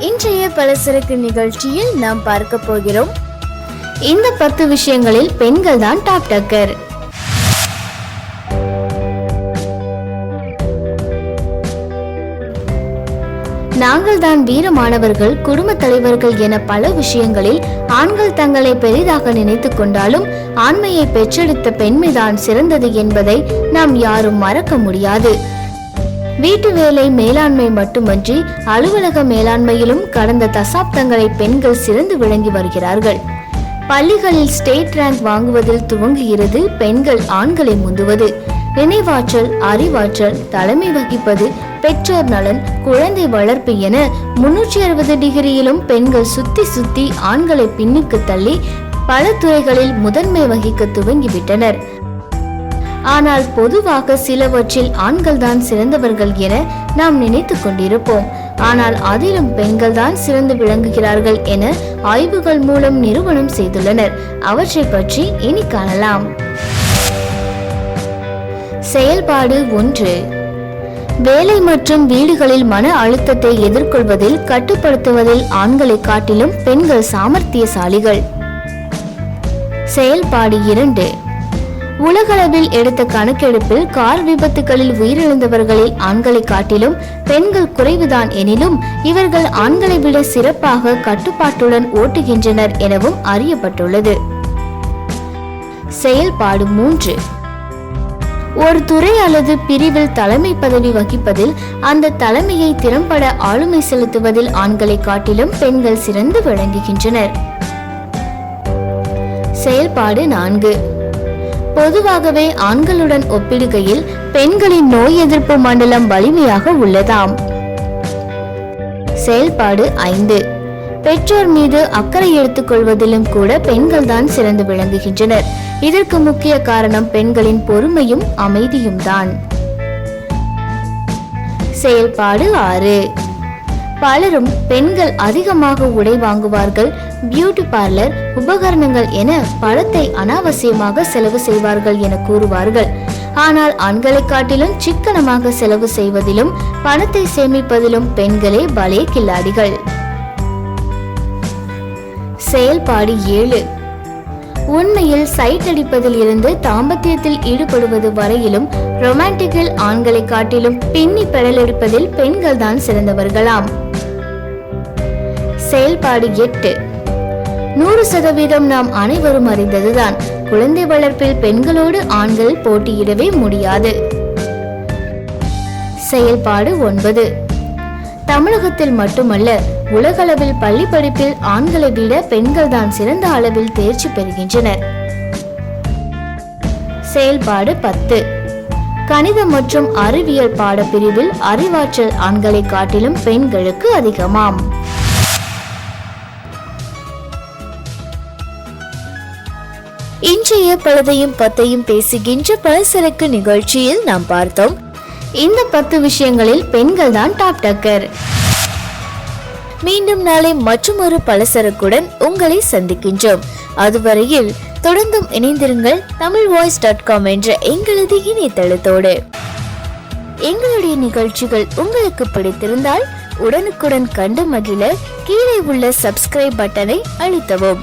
இன்றைய பலசரக்கு நிகழ்ச்சியில் நாம் பார்க்க போகிறோம். இந்த பத்து விஷயங்களில் பெண்கள் தான் டாப் டக்கர் நாங்கள் தான் வீரமானவர்கள் குடும்ப தலைவர்கள் என பல விஷயங்களில் ஆண்கள் தங்களை பெரிதாக நினைத்து கொண்டாலும் ஆண்மையை பெற்றெடுத்த பெண்மைதான் சிறந்தது என்பதை நாம் யாரும் மறக்க முடியாது. வீட்டு வேலை மேலாண்மை மட்டுமன்றி அலுவலக மேலாண்மையிலும் கடந்த தசாப்தங்களை பெண்கள் சிறந்து விளங்கி வருகிறார்கள். பள்ளிகளில் ஸ்டேட் ரேங்க் வாங்குவதில் துவங்குகிறது பெண்கள் ஆண்களை முந்துவது. நினைவாற்றல் அறிவாற்றல் தலைமை வகிப்பது பெற்றோர் நலன் குழந்தை வளர்ப்பு என முன்னூற்றி அறுபது டிகிரியிலும் பெண்கள் சுத்தி சுத்தி ஆண்களை பின்னுக்கு தள்ளி பல துறைகளில் முதன்மை வகிக்க துவங்கிவிட்டனர். ஆனால் பொதுவாக சிலவற்றில் ஆண்கள் தான் சிறந்தவர்கள் என நாம் நினைத்து கொண்டிருப்போம். ஆனால் அதிலும் பெண்கள் தான் சிறந்து விளங்குகிறார்கள் என ஆய்வுகள் மூலம் நிறுவனம் செய்துள்ளனர். அவற்றை பற்றி இனி காணலாம். செயல்பாடு ஒன்று. வேலை மற்றும் வீடுகளில் மன அழுத்தத்தை எதிர்கொள்வதில் கட்டுப்படுத்துவதில் ஆண்களை காட்டிலும் பெண்கள் சாமர்த்தியசாலிகள். செயல்பாடு இரண்டு. உலகளவில் எடுத்த கணக்கெடுப்பில் கார் விபத்துகளில் உயிரிழந்தவர்களில் ஆண்களை காட்டிலும் பெண்கள் குறைவுதான் எனினும் இவர்கள் ஆண்களை விட சிறப்பாக கட்டுப்பாட்டுடன் ஓட்டுகின்றனர் எனவும் அறியப்பட்டுள்ளது. செயல்பாடு மூன்று. ஒரு துறை அல்லது பிரிவில் தலைமை பதவி வகிப்பதில் அந்த தலைமையை திறம்பட ஆளுமை செலுத்துவதில் ஆண்களை காட்டிலும் பெண்கள் சிறந்து விளங்குகின்றனர். செயல்பாடு நான்கு. பொதுவாகவே ஆண்களுடன் ஒப்பிடுகையில் பெண்களின் நோய் எதிர்ப்பு மண்டலம் வலிமையாக உள்ளதாம். செயல்பாடு ஐந்து. பெற்றோர் மீது அக்கறை எடுத்துக்கொள்வதிலும் கூட பெண்கள் தான் சிறந்து விளங்குகின்றனர். இதற்கு முக்கிய காரணம் பெண்களின் பொறுமையும் அமைதியும் தான். செயல்பாடு ஆறு. பலரும் பெண்கள் அதிகமாக உடை வாங்குவார்கள் பியூட்டி பார்லர் உபகரணங்கள் என பணத்தை அனாவசியமாக செலவு செய்வார்கள் என கூறுவார்கள். ஆனால் ஆண்களை காட்டிலும் சிக்கனமாக செலவு செய்வதிலும் பணத்தை சேமிப்பதிலும் பெண்களே பலே கில்லாடிகள். செயல்பாடு ஏழு. உண்மையில் சைட் அடிப்பதில் இருந்து தாம்பத்தியத்தில் ஈடுபடுவது வரையிலும் ரொமான்டிக்கில் ஆண்களை காட்டிலும் பின்னி பெடலெடுப்பதில் பெண்கள் தான் சிறந்தவர்களாம். செயல்பாடு எட்டு. நூறு சதவீதம் நாம் அனைவரும் அறிந்ததுதான். குழந்தை வளர்ப்பில் பெண்களோடு ஆண்கள் போட்டியிடவே முடியாது. செயல்பாடு ஒன்பது. தமிழகத்தில் மட்டுமல்ல உலகளவில் பள்ளி படிப்பில் ஆண்களை விட பெண்கள் தான் சிறந்த அளவில் தேர்ச்சி பெறுகின்றனர். செயல்பாடு பத்து. கணிதம் மற்றும் அறிவியல் பாடப்பிரிவில் அறிவாற்றல் ஆண்களை காட்டிலும் பெண்களுக்கு அதிகமாம். இன்றைய பழுதையும் பத்தையும் பேசுகின்ற பலசரக்கு நிகழ்ச்சியில் நாம் பார்த்தோம். இந்த பத்து விஷயங்களில் பெண்கள் தான் டாப் டக்கர் மீண்டும் நாளை மற்றொரு பலசரக்குடன் உங்களை சந்திக்கின்றோம். அதுவரையில் தொடர்ந்தும் இணைந்திருங்கள் தமிழ் வாய்ஸ் டாட் காம் என்ற எங்களது இணையதளத்தோடு. எங்களுடைய நிகழ்ச்சிகள் உங்களுக்கு பிடித்திருந்தால் உடனுக்குடன் கண்டு மகிழ கீழே உள்ள சப்ஸ்கிரைப் பட்டனை அழுத்தவும்.